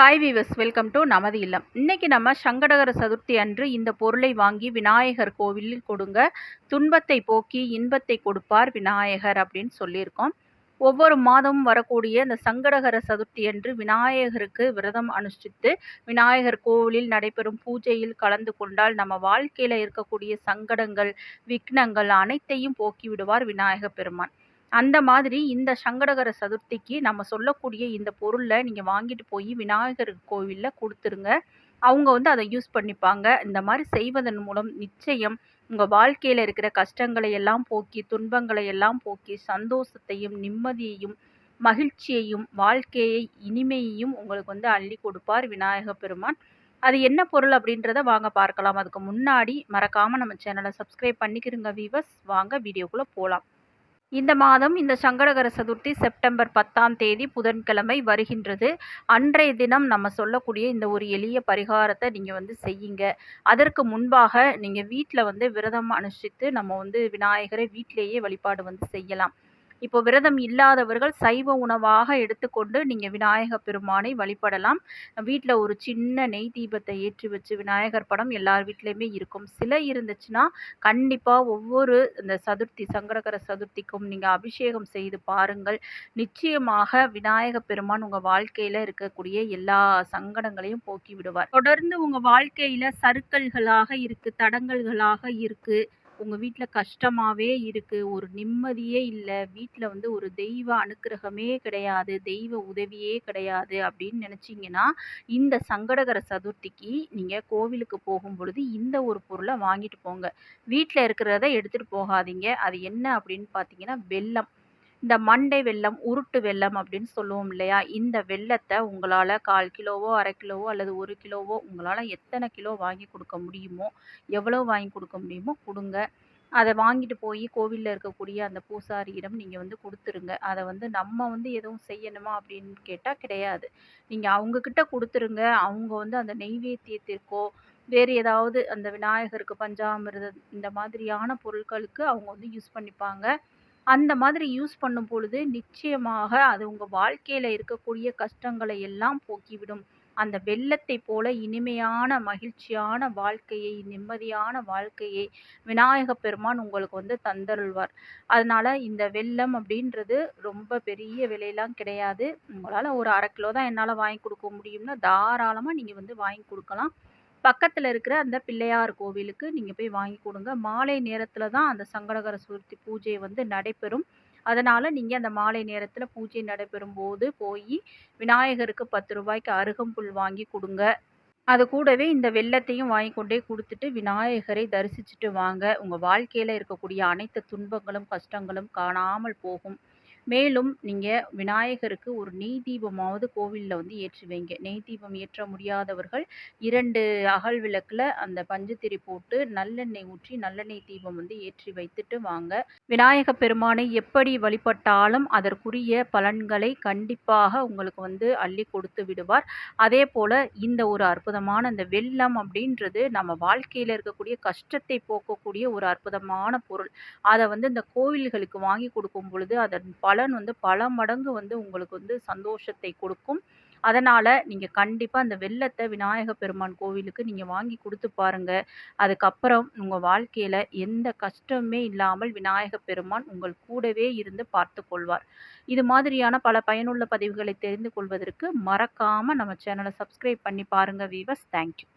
Hi viewers welcome to நமது இல்லம். இன்னைக்கு நம்ம சங்கடகர சதுர்த்தி அன்று இந்த பொருளை வாங்கி விநாயகர் கோவிலில் கொடுங்க. துன்பத்தை போக்கி இன்பத்தை கொடுப்பார் விநாயகர் அப்படின்னு சொல்லியிருக்கோம். ஒவ்வொரு மாதமும் வரக்கூடிய இந்த சங்கடகர சதுர்த்தி அன்று விநாயகருக்கு விரதம் அனுஷ்டித்து விநாயகர் கோவிலில் நடைபெறும் பூஜையில் கலந்து கொண்டால் நம்ம வாழ்க்கையில் இருக்கக்கூடிய சங்கடங்கள் விக்னங்கள் அனைத்தையும் போக்கி விடுவார் விநாயக பெருமான். அந்த மாதிரி இந்த சங்கடகர சதுர்த்திக்கு நம்ம சொல்லக்கூடிய இந்த பொருளை நீங்கள் வாங்கிட்டு போய் விநாயகர் கோவிலில் கொடுத்துருங்க. அவங்க வந்து அதை யூஸ் பண்ணிப்பாங்க. இந்த மாதிரி செய்வதன் மூலம் நிச்சயம் உங்கள் வாழ்க்கையில் இருக்கிற கஷ்டங்களை எல்லாம் போக்கி துன்பங்களை எல்லாம் போக்கி சந்தோஷத்தையும் நிம்மதியையும் மகிழ்ச்சியையும் வாழ்க்கையை இனிமையையும் உங்களுக்கு வந்து அள்ளி கொடுப்பார் விநாயக பெருமான். அது என்ன பொருள் அப்படின்றத வாங்க பார்க்கலாம். அதுக்கு முன்னாடி மறக்காமல் நம்ம சேனலை சப்ஸ்கிரைப் பண்ணிக்கிறோங்க வீவர்ஸ் வாங்க வீடியோக்குள்ளே போகலாம் இந்த மாதம் இந்த சங்கடகர சதுர்த்தி செப்டம்பர் பத்தாம் தேதி புதன்கிழமை வருகின்றது. அன்றைய தினம் நம்ம சொல்லக்கூடிய இந்த ஒரு எளிய பரிகாரத்தை நீங்கள் வந்து செய்யுங்க. அதற்கு முன்பாக நீங்கள் வீட்டில் வந்து விரதம் அனுஷ்டித்து நம்ம வந்து விநாயகரை வீட்டிலேயே வழிபாடு வந்து செய்யலாம். இப்போ விரதம் இல்லாதவர்கள் சைவ உணவாக எடுத்துக்கொண்டு நீங்கள் விநாயக பெருமானை வழிபடலாம். வீட்டில் ஒரு சின்ன நெய் தீபத்தை ஏற்றி வச்சு விநாயகர் படம் எல்லார் வீட்லேயுமே இருக்கும். சிலை இருந்துச்சுன்னா கண்டிப்பாக ஒவ்வொரு இந்த சதுர்த்தி சங்கடகர சதுர்த்திக்கும் நீங்கள் அபிஷேகம் செய்து பாருங்கள். நிச்சயமாக விநாயக பெருமான் உங்கள் வாழ்க்கையில் இருக்கக்கூடிய எல்லா சங்கடங்களையும் போக்கி விடுவார். தொடர்ந்து உங்கள் வாழ்க்கையில் சருக்கல்களாக இருக்குது தடங்கல்களாக இருக்குது உங்கள் வீட்டில் கஷ்டமாகவே இருக்குது ஒரு நிம்மதியே இல்லை. வீட்டில் வந்து ஒரு தெய்வ அனுக்கிரகமே கிடையாது. தெய்வ உதவியே கிடையாது அப்படின்னு நினச்சிங்கன்னா இந்த சங்கடகர சதுர்த்திக்கு நீங்கள் கோவிலுக்கு போகும் பொழுது இந்த ஒரு பொருளை வாங்கிட்டு போங்க. வீட்டில் இருக்கிறத எடுத்துகிட்டு போகாதீங்க. அது என்ன அப்படின்னு பார்த்தீங்கன்னா வெல்லம். இந்த மண்டை வெல்லம் உருட்டு வெல்லம் அப்படின்னு சொல்லுவோம் இல்லையா? இந்த வெல்லத்தை உங்களால் கால் கிலோவோ அரை கிலோவோ அல்லது ஒரு கிலோவோ உங்களால் எத்தனை கிலோ வாங்கி கொடுக்க முடியுமோ எவ்வளோ வாங்கி கொடுக்க முடியுமோ கொடுங்க. அதை வாங்கிட்டு போய் கோவிலில் இருக்கக்கூடிய அந்த பூசாரியிடம் நீங்கள் வந்து கொடுத்துருங்க. அதை வந்து நம்ம வந்து எதுவும் செய்யணுமா அப்படின்னு கேட்டால் கிடையாது. நீங்கள் அவங்கக்கிட்ட கொடுத்துருங்க. அவங்க வந்து அந்த நெய்வேத்தியத்திற்கோ வேறு ஏதாவது அந்த விநாயகருக்கு பஞ்சாமிர்தம் இந்த மாதிரியான பொருட்களுக்கு அவங்க வந்து யூஸ் பண்ணிப்பாங்க. அந்த மாதிரி யூஸ் பண்ணும் பொழுது நிச்சயமாக அது உங்கள் வாழ்க்கையில் இருக்கக்கூடிய கஷ்டங்களை எல்லாம் போக்கிவிடும். அந்த வெள்ளத்தை போல இனிமையான மகிழ்ச்சியான வாழ்க்கையை நிம்மதியான வாழ்க்கையை விநாயக பெருமான் உங்களுக்கு வந்து தந்தருள்வார். அதனால் இந்த வெள்ளம் அப்படின்றது ரொம்ப பெரிய விலையெல்லாம் கிடையாது. உங்களால் ஒரு அரை கிலோ தான் என்னால் வாங்கி கொடுக்க முடியும்னா தாராளமாக நீங்கள் வந்து வாங்கி கொடுக்கலாம். பக்கத்தில் இருக்கிற அந்த பிள்ளையார் கோவிலுக்கு நீங்கள் போய் வாங்கி கொடுங்க. மாலை நேரத்தில் தான் அந்த சங்கடகர சதுர்த்தி பூஜை வந்து நடைபெறும். அதனால் நீங்கள் அந்த மாலை நேரத்தில் பூஜை நடைபெறும் போது போய் விநாயகருக்கு பத்து ரூபாய்க்கு அருகம்புல் வாங்கி கொடுங்க. அது கூடவே இந்த வெள்ளத்தையும் வாங்கி கொண்டே கொடுத்துட்டு விநாயகரை தரிசிச்சுட்டு வாங்க. உங்கள் வாழ்க்கையில் இருக்கக்கூடிய அனைத்து துன்பங்களும் கஷ்டங்களும் காணாமல் போகும். மேலும் நீங்கள் விநாயகருக்கு ஒரு நெய் தீபமாவது கோவிலில் வந்து ஏற்றி வைங்க நெய் தீபம் ஏற்ற முடியாதவர்கள் இரண்டு அகல் விளக்கில் அந்த பஞ்சுத்திரி போட்டு நல்லெண்ணெய் ஊற்றி நல்லெண்ணெய் தீபம் வந்து ஏற்றி வைத்துட்டு வாங்க. விநாயக பெருமானை எப்படி வழிபட்டாலும் அதற்குரிய பலன்களை கண்டிப்பாக உங்களுக்கு வந்து அள்ளி கொடுத்து விடுவார். அதே போல் இந்த ஒரு அற்புதமான இந்த வெள்ளம் அப்படின்றது நம்ம வாழ்க்கையில் இருக்கக்கூடிய கஷ்டத்தை போக்கக்கூடிய ஒரு அற்புதமான பொருள். அதை வந்து இந்த கோவில்களுக்கு வாங்கி கொடுக்கும் பொழுது அதன் பலன் வந்து பல மடங்கு வந்து உங்களுக்கு வந்து சந்தோஷத்தை கொடுக்கும். அதனால் நீங்கள் கண்டிப்பாக அந்த வெள்ளத்தை விநாயக பெருமான் கோவிலுக்கு நீங்கள் வாங்கி கொடுத்து பாருங்கள் அதுக்கப்புறம் உங்கள் வாழ்க்கையில் எந்த கஷ்டமே இல்லாமல் விநாயக பெருமான் உங்கள் கூடவே இருந்து பார்த்து கொள்வார். இது மாதிரியான பல பயனுள்ள பதிவுகளை தெரிந்து கொள்வதற்கு மறக்காமல் நம்ம சேனலை சப்ஸ்கிரைப் பண்ணி பாருங்கள் வீவர்ஸ். தேங்க்யூ.